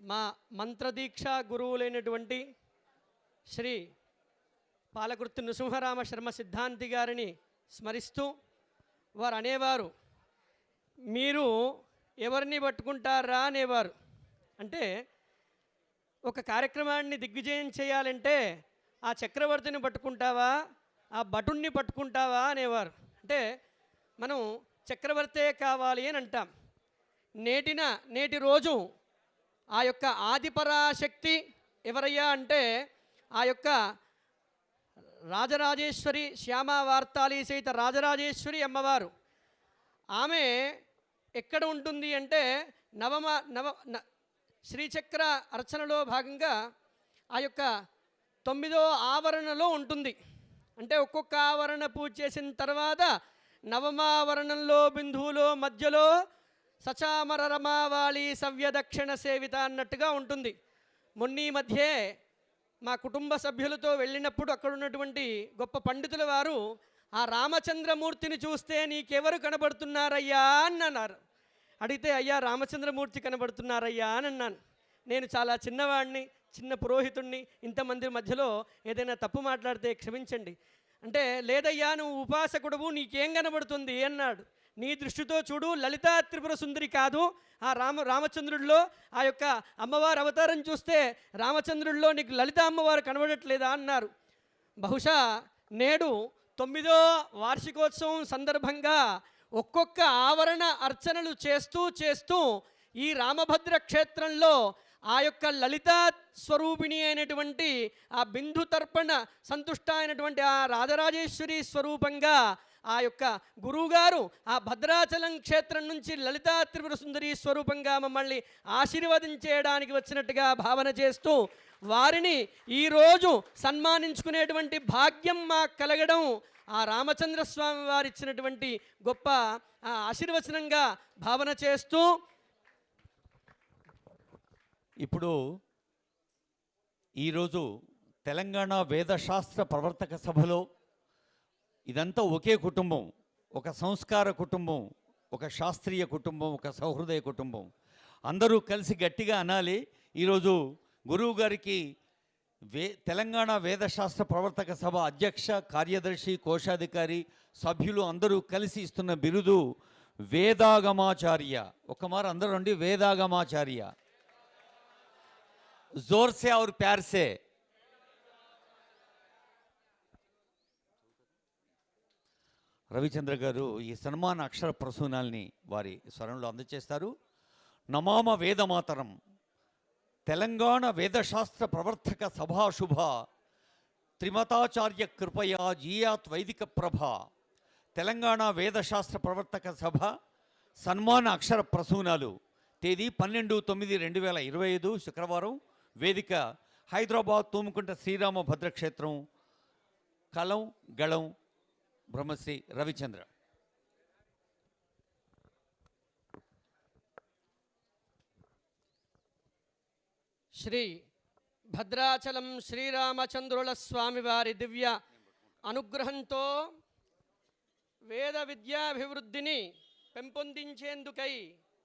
మా మంత్రదీక్ష గురువులైనటువంటి శ్రీ పాలకుర్తి నృసింహరామ శర్మ సిద్ధాంతి గారిని స్మరిస్తూ వారు అనేవారు మీరు ఎవరిని పట్టుకుంటారా? అనేవారు. అంటే ఒక కార్యక్రమాన్ని దిగ్విజయం చేయాలంటే ఆ చక్రవర్తిని పట్టుకుంటావా? ఆ భటుణ్ణి పట్టుకుంటావా? అనేవారు. అంటే మనం చక్రవర్తే కావాలి అని అంటాం. నేటిన నేటి రోజు ఆ యొక్క ఆదిపరాశక్తి ఎవరయ్యా అంటే ఆ యొక్క రాజరాజేశ్వరి శ్యామ వార్తాళి సహిత రాజరాజేశ్వరి అమ్మవారు. ఆమె ఎక్కడ ఉంటుంది అంటే నవమ నవ న- శ్రీచక్ర అర్చనలో భాగంగా ఆ యొక్క తొమ్మిదో ఆవరణలో ఉంటుంది. అంటే ఒక్కొక్క ఆవరణ పూజ చేసిన తర్వాత నవమావరణంలో బిందువులో మధ్యలో సచామర రమావాలి సవ్య దక్షిణ సేవిత అన్నట్టుగా ఉంటుంది. మొన్నీ మధ్యే మా కుటుంబ సభ్యులతో వెళ్ళినప్పుడు అక్కడ ఉన్నటువంటి గొప్ప పండితుల వారు ఆ రామచంద్రమూర్తిని చూస్తే నీకెవరు కనబడుతున్నారయ్యా అని అన్నారు. అడిగితే అయ్యా రామచంద్రమూర్తి కనబడుతున్నారయ్యా అని అన్నాను. నేను చాలా చిన్నవాడిని చిన్న పురోహితుణ్ణి ఇంతమంది మధ్యలో ఏదైనా తప్పు మాట్లాడితే క్షమించండి. అంటే లేదయ్యా నువ్వు ఉపాసకుడువు నీకేం కనబడుతుంది అన్నాడు. నీ దృష్టితో చూడు లలితా త్రిపుర సుందరి కాదు. ఆ రామ రామచంద్రుడిలో ఆ యొక్క అమ్మవారి అవతారం చూస్తే రామచంద్రుడిలో నీకు లలిత అమ్మవారు కనబడట్లేదా అన్నారు. బహుశా నేడు తొమ్మిదో వార్షికోత్సవం సందర్భంగా ఒక్కొక్క ఆవరణ అర్చనలు చేస్తూ చేస్తూ ఈ రామభద్ర క్షేత్రంలో ఆ యొక్క లలితా స్వరూపిణి అయినటువంటి ఆ బిందు తర్పణ సంతుష్ట అయినటువంటి ఆ రాజరాజేశ్వరి స్వరూపంగా ఆ యొక్క గురువుగారు ఆ భద్రాచలం క్షేత్రం నుంచి లలితా త్రిపుర సుందరి స్వరూపంగా మమ్మల్ని ఆశీర్వదించేయడానికి వచ్చినట్టుగా భావన చేస్తూ వారిని ఈరోజు సన్మానించుకునేటువంటి భాగ్యం మాకు కలగడం ఆ రామచంద్ర స్వామి వారు ఇచ్చినటువంటి గొప్ప ఆ, ఆశీర్వచనంగా భావన చేస్తూ ఇప్పుడు ఈరోజు తెలంగాణ వేదశాస్త్ర ప్రవర్తక సభలో ఇదంతా ఒకే కుటుంబం ఒక సంస్కార కుటుంబం ఒక శాస్త్రీయ కుటుంబం ఒక సౌహృదయ కుటుంబం. అందరూ కలిసి గట్టిగా అనాలి. ఈరోజు గురువు గారికి వే తెలంగాణ వేదశాస్త్ర ప్రవర్తక సభ అధ్యక్ష కార్యదర్శి కోశాధికారి సభ్యులు అందరూ కలిసి ఇస్తున్న బిరుదు వేదాగమాచార్య. ఒక్కమారు అందరూ అండి వేదాగమాచార్య. జోర్సే ఆర్ ప్యార్సే. రవిచంద్ర గారు ఈ సన్మాన అక్షర ప్రసూనాల్ని వారి స్వరంలో అందజేస్తారు నమామ వేదమాతరం తెలంగాణ వేదశాస్త్ర ప్రవర్తక సభాశుభ త్రిమతాచార్య కృపయా జీయాత్ వైదిక ప్రభ తెలంగాణ వేదశాస్త్ర ప్రవర్తక సభ సన్మాన అక్షర ప్రసూనాలు తేదీ పన్నెండు తొమ్మిది రెండు వేల ఇరవై ఐదు శుక్రవారం వేదిక హైదరాబాద్ తూముకుంట శ్రీరామ భద్రక్షేత్రం కలం గళం బ్రహ్మశ్రీ రవిచంద్ర. శ్రీ భద్రాచలం శ్రీరామచంద్రుల స్వామివారి దివ్య అనుగ్రహంతో వేద విద్యాభివృద్ధిని పెంపొందించేందుకై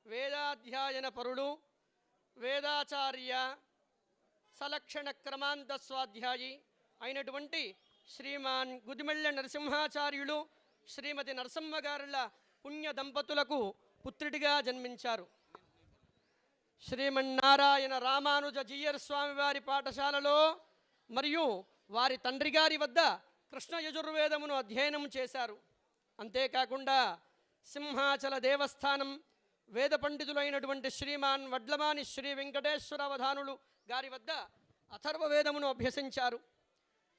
వేదాధ్యాయన పరుడు వేదాచార్య సలక్షణ క్రమాంత స్వాధ్యాయి అయినటువంటి శ్రీమాన్ గుదిమెళ్ళ నరసింహాచార్యులు శ్రీమతి నరసమ్మ గారుల పుణ్య దంపతులకు పుత్రుడిగా జన్మించారు. శ్రీమన్నారాయణ రామానుజ జీయర్ స్వామి వారి పాఠశాలలో మరియు వారి తండ్రి గారి వద్ద కృష్ణ యజుర్వేదమును అధ్యయనం చేశారు. అంతేకాకుండా సింహాచల దేవస్థానం వేద పండితులైనటువంటి శ్రీమాన్ వడ్లమాని శ్రీ వెంకటేశ్వర అవధానులు గారి వద్ద అథర్వ వేదమును అభ్యసించారు.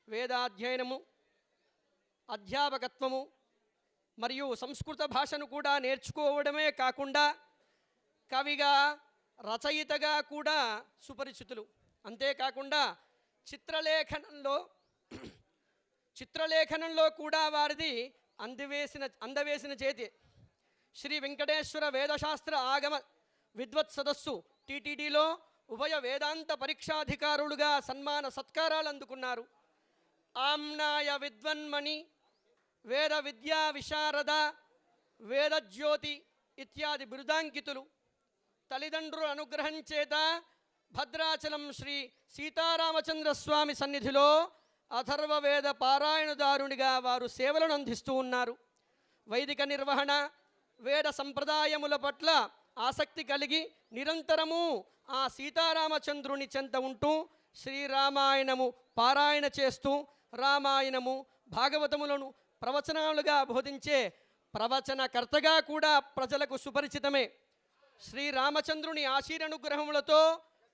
వేదాధ్యయనము అధ్యాపకత్వము మరియు సంస్కృత భాషను కూడా నేర్చుకోవడమే కాకుండా కవిగా రచయితగా కూడా సుపరిచితులు. అంతేకాకుండా చిత్రలేఖనంలో చిత్రలేఖనంలో కూడా వారిది అందివేసిన అందవేసిన చేతి. శ్రీ వెంకటేశ్వర వేదశాస్త్ర ఆగమ విద్వత్ సదస్సు టీటీడీలో ఉభయ వేదాంత పరీక్షాధికారులుగా సన్మాన సత్కారాలు అందుకున్నారు. ఆమ్నాయ విద్వన్మణి వేద విద్యా విశారద వేదజ్యోతి ఇత్యాది బిరుదాంకితులు. తల్లిదండ్రుల అనుగ్రహం చేత భద్రాచలం శ్రీ సీతారామచంద్ర స్వామి సన్నిధిలో అథర్వవేద పారాయణదారునిగా వారు సేవలను అందిస్తూ ఉన్నారు. వైదిక నిర్వహణ వేద సంప్రదాయముల పట్ల ఆసక్తి కలిగి నిరంతరము ఆ సీతారామచంద్రుని చెంత ఉంటూ శ్రీరామాయణము పారాయణ చేస్తూ రామాయణము భాగవతములను ప్రవచనాలుగా బోధించే ప్రవచనకర్తగా కూడా ప్రజలకు సుపరిచితమే. శ్రీరామచంద్రుని ఆశీరనుగ్రహములతో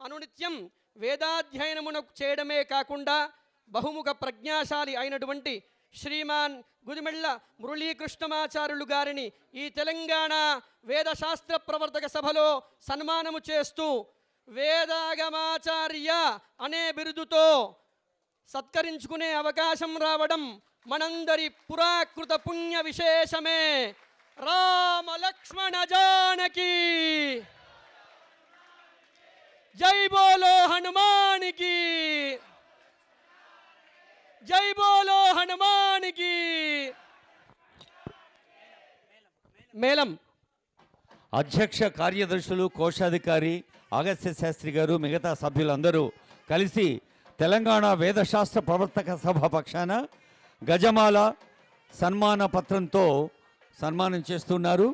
అనునిత్యం వేదాధ్యయనమును చేయడమే కాకుండా బహుముఖ ప్రజ్ఞాశాలి అయినటువంటి శ్రీమాన్ గుదిమెళ్ళ మురళీకృష్ణమాచార్యులు గారిని ఈ తెలంగాణ వేదశాస్త్ర ప్రవర్తక సభలో సన్మానము చేస్తూ వేదాగమాచార్య అనే బిరుదుతో సత్కరించుకునే అవకాశం రావడం మనందరి పురాకృత పుణ్య విశేషమే. రామ లక్ష్మణ జానకి. జై బోలో హనుమానికి. జై బోలో హనుమానికి. మేళం. అధ్యక్ష కార్యదర్శులు కోశాధికారి అగస్త్య శాస్త్రి గారు మిగతా సభ్యులందరూ కలిసి తెలంగాణ వేదశాస్త్ర ప్రవర్తక సభ పక్షాన గజమాల సన్మాన పత్రంతో సన్మానం చేస్తున్నారు.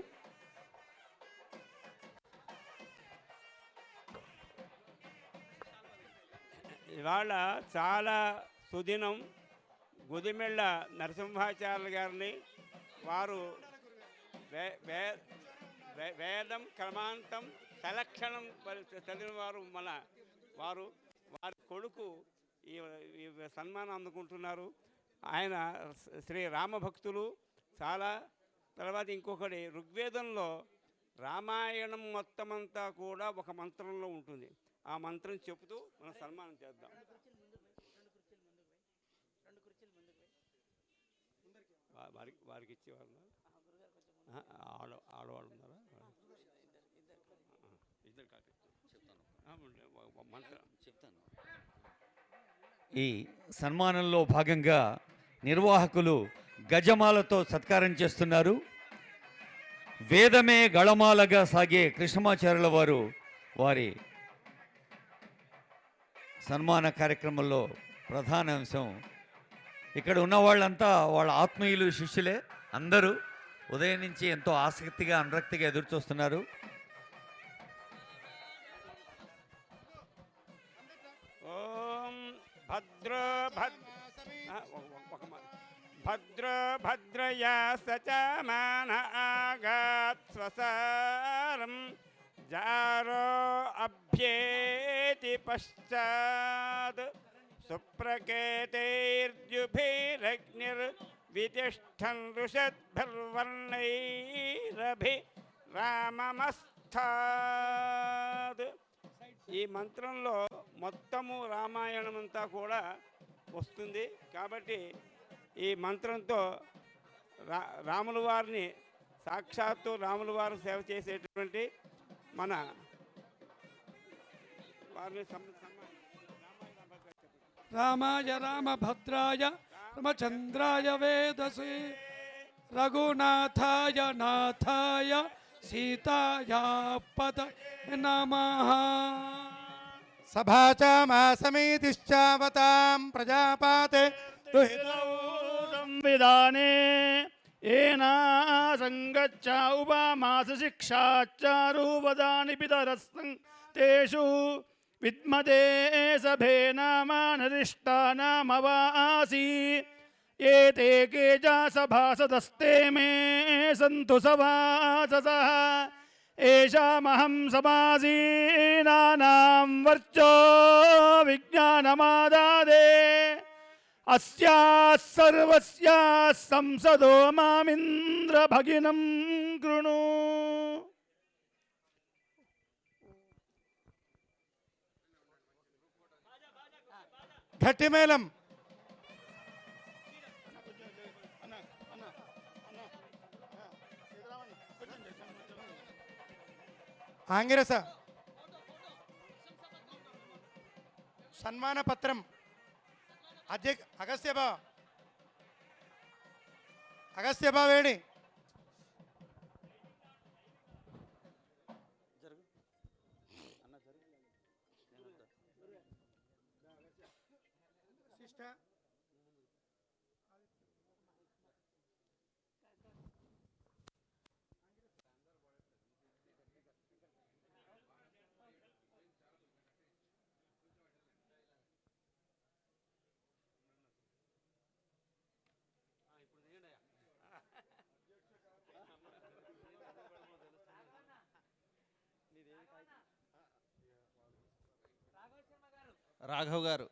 ఇవాళ చాలా సుదినం గుదిమెళ్ళ నరసింహాచార్య గారిని వారు వే- వే- వేదం క్రమాంతం సలక్షణం చదివిన వారు మన వారు వారి కొడుకు ఈ సన్మానం అందుకుంటున్నారు. ఆయన శ్రీ రామభక్తులు చాలా తర్వాత ఇంకొకటి ఋగ్వేదంలో రామాయణం మొత్తం అంతా కూడా ఒక మంత్రంలో ఉంటుంది. ఆ మంత్రం చెబుతూ మనం సన్మానం చేద్దాం. వారికి వారికి ఇచ్చేవారు ఆడ ఆడవాళ్ళు ఉన్నారా? ఇద్దరు కాదు ఒక మంత్రం. ఈ సన్మానంలో భాగంగా నిర్వాహకులు గజమాలతో సత్కారం చేస్తున్నారు. వేదమే గళమాలగా సాగే కృష్ణమాచార్యుల వారు వారి సన్మాన కార్యక్రమంలో ప్రధాన అంశం. ఇక్కడ ఉన్న వాళ్ళంతా వాళ్ళ ఆత్మీయులు శిష్యులే అందరూ ఉదయం నుంచి ఎంతో ఆసక్తిగా అనురక్తిగా ఎదురు చూస్తున్నారు భద్ర భద్ర ఆ, భద్రయా సచమాన ఆగాత్ స్వసారం జారో అభ్యేతి పశ్చాత్. సుప్రకేతైర్జుభిరగ్నిర్ వితిష్టన్ ఋషద్భిర్వర్ణైరభి రామమస్థాద్ ఈ మంత్రంలో మొత్తము రామాయణం అంతా కూడా వస్తుంది. కాబట్టి ఈ మంత్రంతో రా రాముల వారిని సాక్షాత్తు రాముల వారు సేవ చేసేటటువంటి మన వారిని రామాయ రామభద్రాయ రామచంద్రాయ వేదసి రఘునాథాయ నాథాయ సీతాయ పద నమ. सभा च मासमीतिश्चावतां प्रजापाते। संविधाने एना सङ्गच्च उपामासशिक्षाच्चारूपदानि पितरस्सं तेषु विद्मते सभे नामानरिष्टानामवासि के च सभासदस्ते मे सन्तु सभाससः ఏషామహం సమాసీనానాం వర్చో విజ్ఞానమాదాదే. అస్యాः సంసదో మామింద్ర భగినం కృణు. గట్టి ఆంగిరస సన్మాన పత్రం. అధ్యక్ష అగస్త్యబా అగస్త్యబా వేణి రాఘవ్ గారు.